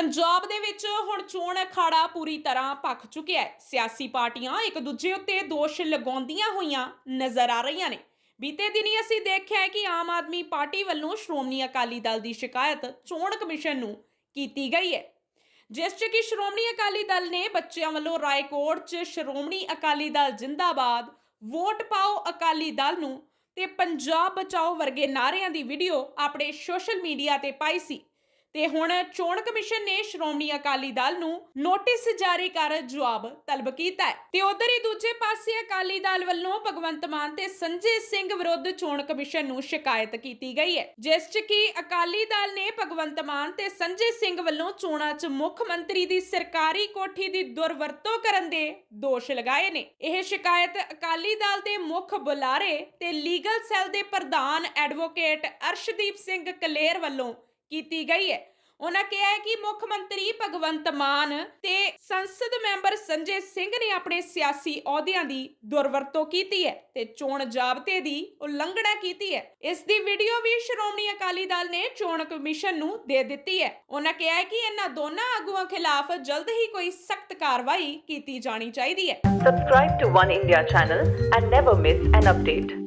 ਪੰਜਾਬ ਦੇ ਵਿੱਚ ਹੁਣ ਚੋਣ ਅਖਾੜਾ ਪੂਰੀ ਤਰ੍ਹਾਂ ਭਖ ਚੁੱਕਿਆ ਹੈ। ਸਿਆਸੀ ਪਾਰਟੀਆਂ ਇੱਕ ਦੂਜੇ ਉੱਤੇ ਦੋਸ਼ ਲਗਾਉਂਦੀਆਂ ਹੋਈਆਂ ਨਜ਼ਰ ਆ ਰਹੀਆਂ ਨੇ। ਬੀਤੇ ਦਿਨੀ ਅਸੀਂ ਦੇਖਿਆ ਕਿ ਆਮ ਆਦਮੀ ਪਾਰਟੀ ਵੱਲੋਂ ਸ਼੍ਰੋਮਣੀ ਅਕਾਲੀ ਦਲ ਦੀ ਸ਼ਿਕਾਇਤ ਚੋਣ ਕਮਿਸ਼ਨ ਨੂੰ ਕੀਤੀ ਗਈ ਹੈ। ਜਿਸ 'ਚ ਕਿ ਸ਼੍ਰੋਮਣੀ ਅਕਾਲੀ ਦਲ ਨੇ ਬੱਚਿਆਂ ਵੱਲੋਂ ਰਾਏਕੋਟ 'ਚ ਸ਼੍ਰੋਮਣੀ ਅਕਾਲੀ ਦਲ ਜਿੰਦਾਬਾਦ, ਵੋਟ ਪਾਓ ਅਕਾਲੀ ਦਲ ਨੂੰ ਤੇ ਪੰਜਾਬ ਬਚਾਓ ਵਰਗੇ ਨਾਅਰਿਆਂ ਦੀ ਵੀਡੀਓ ਆਪਣੇ ਸੋਸ਼ਲ ਮੀਡੀਆ ਤੇ ਪਾਈ ਸੀ। ਤੇ ਹੁਣ ਚੋਣ ਕਮਿਸ਼ਨ ਨੇ ਸ਼੍ਰੋਮਣੀ ਅਕਾਲੀ ਦਲ ਨੂੰ ਨੋਟਿਸ ਜਾਰੀ ਕਰ ਜਵਾਬ ਤਲਬ ਕੀਤਾ ਹੈ। ਤੇ ਉਧਰ ਹੀ ਦੂਜੇ ਪਾਸੇ ਅਕਾਲੀ ਦਲ ਵੱਲੋਂ ਭਗਵੰਤ ਮਾਨ ਤੇ ਸੰਜੇ ਸਿੰਘ ਵਿਰੁੱਧ ਚੋਣ ਕਮਿਸ਼ਨ ਨੂੰ ਸ਼ਿਕਾਇਤ ਕੀਤੀ ਗਈ ਹੈ, ਜਿਸ 'ਚ ਕਿ ਅਕਾਲੀ ਦਲ ਨੇ ਭਗਵੰਤ ਮਾਨ ਤੇ ਸੰਜੇ ਸਿੰਘ ਵੱਲੋਂ ਚੋਣਾਂ 'ਚ ਮੁੱਖ ਮੰਤਰੀ ਦੀ ਸਰਕਾਰੀ ਕੋਠੀ ਦੀ ਦੁਰਵਰਤੋਂ ਕਰਨ ਦੇ ਦੋਸ਼ ਲਗਾਏ ਨੇ। ਇਹ ਸ਼ਿਕਾਇਤ ਅਕਾਲੀ ਦਲ ਦੇ ਮੁੱਖ ਬੁਲਾਰੇ ਤੇ ਲੀਗਲ ਸੈੱਲ ਦੇ ਪ੍ਰਧਾਨ ਐਡਵੋਕੇਟ ਅਰਸ਼ਦੀਪ ਸਿੰਘ ਕਲੇਰ ਵੱਲੋਂ ਕੀਤੀ ਗਈ ਹੈ। ਉਹਨਾਂ ਕਿਹਾ ਹੈ ਕਿ ਮੁੱਖ ਮੰਤਰੀ ਭਗਵੰਤ ਮਾਨ ਤੇ ਸੰਸਦ ਮੈਂਬਰ ਸੰਜੇ ਸਿੰਘ ਨੇ ਆਪਣੇ ਸਿਆਸੀ ਅਹੁਦਿਆਂ ਦੀ ਦੁਰਵਰਤੋਂ ਕੀਤੀ ਹੈ ਤੇ ਚੋਣ ਜ਼ਾਬਤੇ ਦੀ ਉਲੰਘਣਾ ਕੀਤੀ ਹੈ। ਇਸ ਦੀ ਵੀਡੀਓ ਵੀ ਸ਼੍ਰੋਮਣੀ ਅਕਾਲੀ ਦਲ ਨੇ ਚੋਣ ਕਮਿਸ਼ਨ ਨੂੰ ਦੇ ਦਿੱਤੀ ਹੈ। ਉਹਨਾਂ ਕਿਹਾ ਹੈ ਕਿ ਇਹਨਾਂ ਦੋਨਾਂ ਆਗੂਆਂ ਖਿਲਾਫ ਜਲਦ ਹੀ ਕੋਈ ਸਖਤ ਕਾਰਵਾਈ ਕੀਤੀ ਜਾਣੀ ਚਾਹੀਦੀ ਹੈ। Subscribe to One India channel and never miss an update.